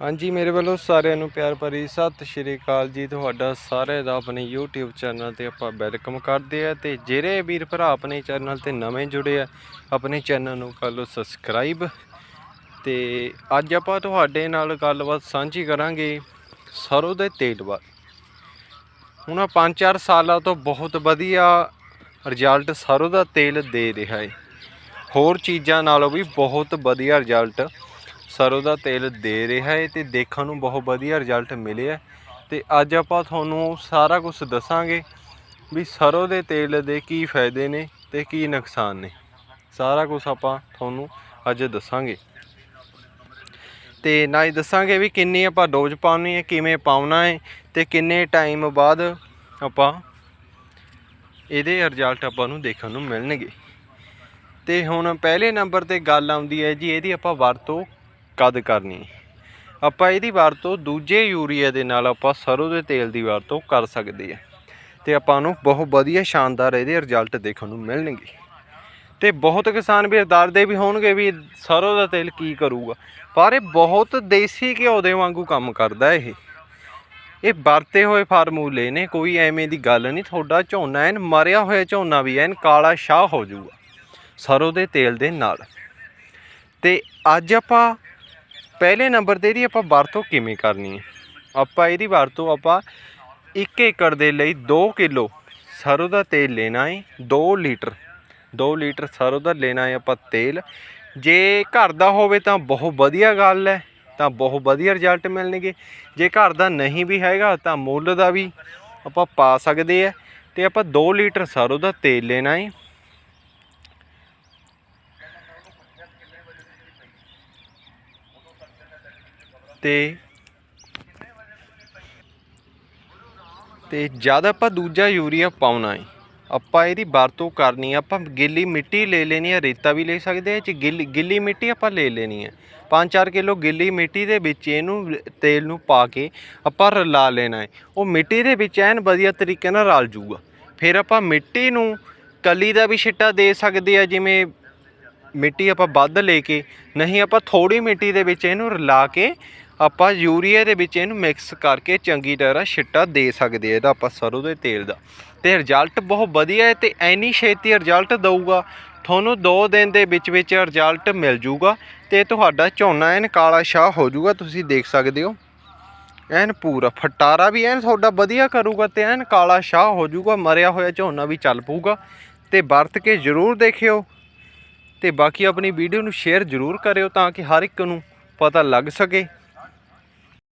ਹਾਂਜੀ, ਮੇਰੇ ਵੱਲੋਂ ਸਾਰਿਆਂ ਨੂੰ ਪਿਆਰ ਭਰੀ ਸਤਿ ਸ਼੍ਰੀ ਅਕਾਲ ਜੀ। ਤੁਹਾਡਾ ਸਾਰਿਆਂ ਦਾ ਆਪਣੇ YouTube ਚੈਨਲ ਤੇ ਆਪਾਂ ਵੈਲਕਮ ਕਰਦੇ ਆ ਤੇ ਜਿਹੜੇ ਵੀਰ ਭਰਾ ਆਪਣੇ ਚੈਨਲ ਤੇ ਨਵੇਂ ਜੁੜੇ ਆ, ਆਪਣੇ ਚੈਨਲ ਨੂੰ ਕਰ ਲਓ ਸਬਸਕ੍ਰਾਈਬ ਤੇ ਅੱਜ ਆਪਾਂ ਤੁਹਾਡੇ ਨਾਲ ਗੱਲਬਾਤ ਸਾਂਝੀ ਕਰਾਂਗੇ ਸਰੋਂ ਦੇ ਤੇਲ ਬਾਰੇ। ਹੁਣ 5-4 ਸਾਲਾਂ ਤੋਂ ਬਹੁਤ ਵਧੀਆ ਰਿਜ਼ਲਟ ਸਰੋਂ ਦਾ ਤੇਲ ਦੇ ਰਿਹਾ ਹੈ ਹੋਰ ਚੀਜ਼ਾਂ ਨਾਲੋਂ ਵੀ ਬਹੁਤ ਵਧੀਆ ਰਿਜ਼ਲਟ ਸਰੋਂ ਦਾ ਤੇਲ ਦੇ ਰਿਹਾ ਹੈ ਤੇ ਦੇਖਣ ਨੂੰ ਬਹੁਤ ਵਧੀਆ ਰਿਜ਼ਲਟ ਮਿਲਿਆ ਤੇ ਅੱਜ ਆਪਾਂ ਤੁਹਾਨੂੰ ਸਾਰਾ ਕੁਝ ਦੱਸਾਂਗੇ ਵੀ ਸਰੋਂ ਦੇ ਤੇਲ ਦੇ ਕੀ ਫਾਇਦੇ ਨੇ ਤੇ ਕੀ ਨੁਕਸਾਨ ਨੇ। ਸਾਰਾ ਕੁਝ ਆਪਾਂ ਤੁਹਾਨੂੰ ਅੱਜ ਦੱਸਾਂਗੇ। ਤੇ ਨਾਲ ਹੀ ਦੱਸਾਂਗੇ ਵੀ ਕਿੰਨੀ ਆਪਾਂ ਡੋਜ਼ ਪਾਉਣੀ ਹੈ, ਕਿਵੇਂ ਪਾਉਣਾ ਹੈ ਤੇ ਕਿੰਨੇ ਟਾਈਮ ਬਾਅਦ ਆਪਾਂ ਇਹਦੇ ਰਿਜ਼ਲਟ ਆਪਾਂ ਨੂੰ ਦੇਖਣ ਨੂੰ ਮਿਲਣਗੇ। ਤੇ ਹੁਣ ਪਹਿਲੇ ਨੰਬਰ ਤੇ ਗੱਲ ਆਉਂਦੀ ਹੈ ਜੀ, ਇਹਦੀ ਆਪਾਂ ਵਰਤੋਂ ਕਦ ਕਰਨੀ। ਆਪਾਂ ਇਹਦੀ ਵਰਤੋਂ ਦੂਜੇ ਯੂਰੀਆ ਦੇ ਨਾਲ ਆਪਾਂ ਸਰੋਂ ਦੇ ਤੇਲ ਦੀ ਵਰਤੋਂ ਕਰ ਸਕਦੇ ਆ ਤੇ ਆਪਾਂ ਨੂੰ ਬਹੁਤ ਵਧੀਆ ਸ਼ਾਨਦਾਰ ਇਹਦੇ ਰਿਜ਼ਲਟ ਦੇਖਣ ਨੂੰ ਮਿਲਣਗੇ। ਤੇ ਬਹੁਤ ਕਿਸਾਨ ਵੀ ਦਰਦੇ ਵੀ ਹੋਣਗੇ ਵੀ ਸਰੋਂ ਦਾ ਤੇਲ ਕੀ ਕਰੂਗਾ। ਪਰ ਇਹ ਬਹੁਤ ਦੇਸੀ ਘਿਓ ਦੇ ਵਾਂਗੂ ਕੰਮ ਕਰਦਾ ਇਹ। ਇਹ ਵਰਤੇ ਹੋਏ ਫਾਰਮੂਲੇ ਨੇ, ਕੋਈ ਐਵੇਂ ਦੀ ਗੱਲ ਨਹੀਂ। ਤੁਹਾਡਾ ਝੋਨਾ ਐਨ ਮਰਿਆ ਹੋਇਆ ਝੋਨਾ ਵੀ ਐਨ ਕਾਲਾ ਸ਼ਾਹ ਹੋ ਜਾਊਗਾ। ਸਰੋਂ ਦੇ ਤੇਲ ਦੇ ਨਾਲ। ਤੇ ਅੱਜ ਆਪਾਂ ਪਹਿਲੇ ਨੰਬਰ ਤੇ ਇਹਦੀ ਆਪਾਂ ਵਰਤੋਂ ਕਿਵੇਂ ਕਰਨੀ ਹੈ? ਆਪਾਂ ਇਹਦੀ ਵਰਤੋਂ ਆਪਾਂ 1 ਏਕੜ ਦੇ ਲਈ 2 ਕਿਲੋ ਸਰੋਂ ਦਾ ਤੇਲ ਲੈਣਾ ਹੈ 2 ਲੀਟਰ। 2 ਲੀਟਰ ਸਰੋਂ ਦਾ ਲੈਣਾ ਹੈ ਆਪਾਂ ਤੇਲ। ਜੇ ਘਰ ਦਾ ਹੋਵੇ ਤਾਂ ਬਹੁਤ ਵਧੀਆ ਗੱਲ ਹੈ, ਤਾਂ ਬਹੁਤ ਵਧੀਆ ਰਿਜ਼ਲਟ ਮਿਲਣਗੇ। ਜੇ ਘਰ ਦਾ ਨਹੀਂ ਵੀ ਹੈਗਾ ਤਾਂ ਮੁੱਲ ਦਾ ਵੀ ਆਪਾਂ ਪਾ ਸਕਦੇ ਆ ਤੇ ਆਪਾਂ 2 ਲੀਟਰ ਸਰੋਂ ਦਾ ਤੇਲ ਲੈਣਾ ਹੈ। ਤੇ ਤੇ ਜਦ ਆਪਾਂ ਦੂਜਾ ਯੂਰੀਆ ਪਾਉਣਾ ਹੈ ਆਪਾਂ ਇਹਦੀ ਵਰਤੋਂ ਕਰਨੀ ਆ, ਆਪਾਂ ਗਿੱਲੀ ਮਿੱਟੀ ਲੈ ਲੈਣੀ ਹੈ ਰੇਤਾ ਵੀ ਲੈ ਸਕਦੇ ਆ ਚ ਗਿੱਲੀ ਗਿੱਲੀ ਮਿੱਟੀ ਆਪਾਂ ਲੈ ਲੈਣੀ ਹੈ 5-4 ਕਿਲੋ ਗਿੱਲੀ ਮਿੱਟੀ ਦੇ ਵਿੱਚ ਇਹਨੂੰ ਤੇਲ ਨੂੰ ਪਾ ਕੇ ਆਪਾਂ ਰਲਾ ਲੈਣਾ ਹੈ ਉਹ ਮਿੱਟੀ ਦੇ ਵਿੱਚ ਐਨ ਵਧੀਆ ਤਰੀਕੇ ਨਾਲ ਰਲ ਜੂਗਾ। ਫਿਰ ਆਪਾਂ ਮਿੱਟੀ ਨੂੰ ਕਲੀ ਦਾ ਵੀ ਛਿੱਟਾ ਦੇ ਸਕਦੇ ਆ, ਜਿਵੇਂ ਮਿੱਟੀ ਆਪਾਂ ਵੱਧ ਲੈ ਕੇ, ਨਹੀਂ ਆਪਾਂ ਥੋੜੀ ਮਿੱਟੀ ਦੇ ਵਿੱਚ ਇਹਨੂੰ ਰਲਾ ਕੇ ਆਪਾਂ ਯੂਰੀਆ ਦੇ ਵਿੱਚ ਇਹਨੂੰ ਮਿਕਸ ਕਰਕੇ ਚੰਗੀ ਤਰ੍ਹਾਂ ਛਿੱਟਾ ਦੇ ਸਕਦੇ ਆ ਇਹਦਾ ਆਪਾਂ ਸਰੋਂ ਦੇ ਤੇਲ ਦਾ। ਤੇ ਰਿਜ਼ਲਟ ਬਹੁਤ ਵਧੀਆ ਹੈ ਤੇ ਐਨੀ ਛੇਤੀ ਰਿਜ਼ਲਟ ਦਊਗਾ। ਤੁਹਾਨੂੰ 2 ਦਿਨ ਦੇ ਵਿੱਚ ਵਿੱਚ ਰਿਜ਼ਲਟ ਮਿਲ ਜੂਗਾ ਤੇ ਤੁਹਾਡਾ ਝੋਨਾ ਐਨ ਕਾਲਾ ਸ਼ਾਹ ਹੋ ਜੂਗਾ, ਤੁਸੀਂ ਦੇਖ ਸਕਦੇ ਹੋ। ਐਨ ਪੂਰਾ ਫਟਾਰਾ ਵੀ ਐਨ ਤੁਹਾਡਾ ਵਧੀਆ ਕਰੂਗਾ ਤੇ ਐਨ ਕਾਲਾ ਸ਼ਾਹ ਹੋ ਜੂਗਾ, ਮਰਿਆ ਹੋਇਆ ਝੋਨਾ ਵੀ ਚੱਲ ਪਊਗਾ। ਤੇ ਵਰਤ ਕੇ ਜ਼ਰੂਰ ਦੇਖਿਓ ਤੇ ਬਾਕੀ ਆਪਣੀ ਵੀਡੀਓ ਨੂੰ ਸ਼ੇਅਰ ਜ਼ਰੂਰ ਕਰਿਓ ਤਾਂ ਕਿ ਹਰ ਇੱਕ ਨੂੰ ਪਤਾ ਲੱਗ ਸਕੇ।